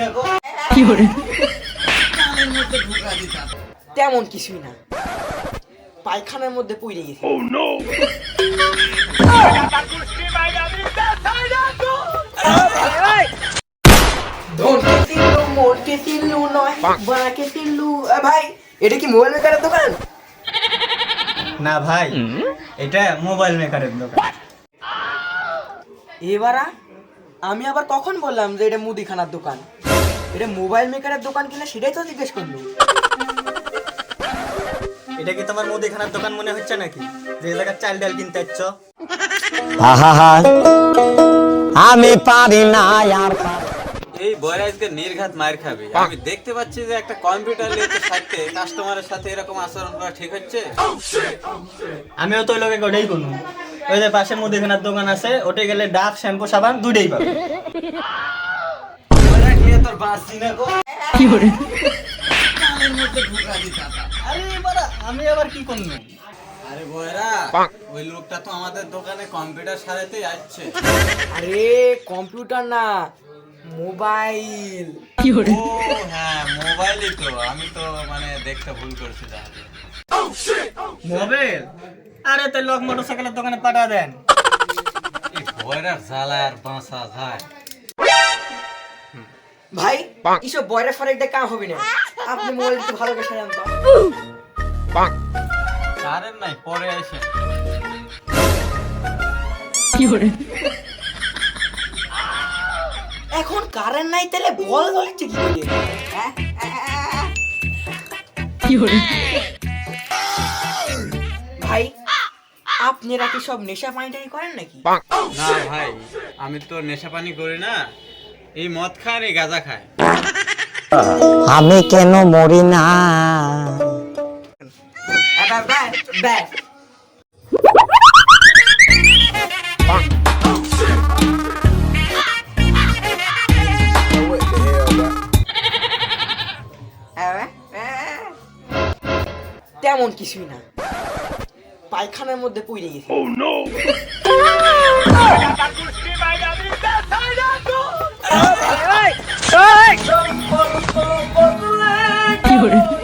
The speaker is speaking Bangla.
না গো। তেমন কিছুই না। পায়খানার মধ্যে পড়ে গেছে। বড়াকে চিল্লু এ ভাই এটা কি মোবাইল মেকারের দোকান? না ভাই এটা মোবাইল মেকারের দোকান। এবারা আমি আবার কখন বললাম যে এটা মুদিখানার দোকান? এটা মোবাইল মেকারের দোকান কিনা সেটাই তো জিজ্ঞেস করল। এটা কি তোমার মুদিখানার দোকান মনে হচ্ছে নাকি? যে জায়গায় চাল ডাল কিনতে যাচ্ছ আহা আমি পারি না আর এই বয়রা আজকে নির্ঘাত মার খাবে। আমি দেখতে পাচ্ছি যে একটা কম্পিউটার নিয়ে সাথে কাস্টমারের সাথে এরকম আচরণ করা ঠিক হচ্ছে। আমিও তো ওই লোকে ওটাই কোনো ওই যে পাশে মুদিখানার দোকান আছে ওটে গেলে ডাব শ্যাম্পু সাবান দুটোই পাবে। তোর না গো? আমি আবার কি করব? আরে বয়রা ওই লোকটা তো আমাদের দোকানে কম্পিউটার সারাতেই আসছে। আরে কম্পিউটার না মোবাইল। ও হ্যাঁ মোবাইলই তো আমি তো মানে দেখতে ভুল করছি তাহলে। মোবাইল? আরে তো লোক মোটরসাইকেলের দোকানে পাঠা দেন। এই বয়রার জ্বালা আর বাঁচা যায়। ভাই বয়রা ফরেক দিয়ে কাম হবে না। আপনি মোবাইল একটু ভালো করে সাজান তো। কারেন্ট নাই পরে এসে এখন কারেন্ট নাই তাহলে বল জ্বলছে কি করে? হ্যাঁ? ভাই আপনারা কি সব নেশা পানি টানি করেন নাকি? না ভাই আমি তো নেশা পানি করি না এই মদ খায় এই গাঁজা খায়। আমি কেন মরি না? ব্যাস, ব্যাস, ব্যাস। তেমন কিছুই না। পায়খানার মধ্যে পড়ে গেছে। oh, কি করে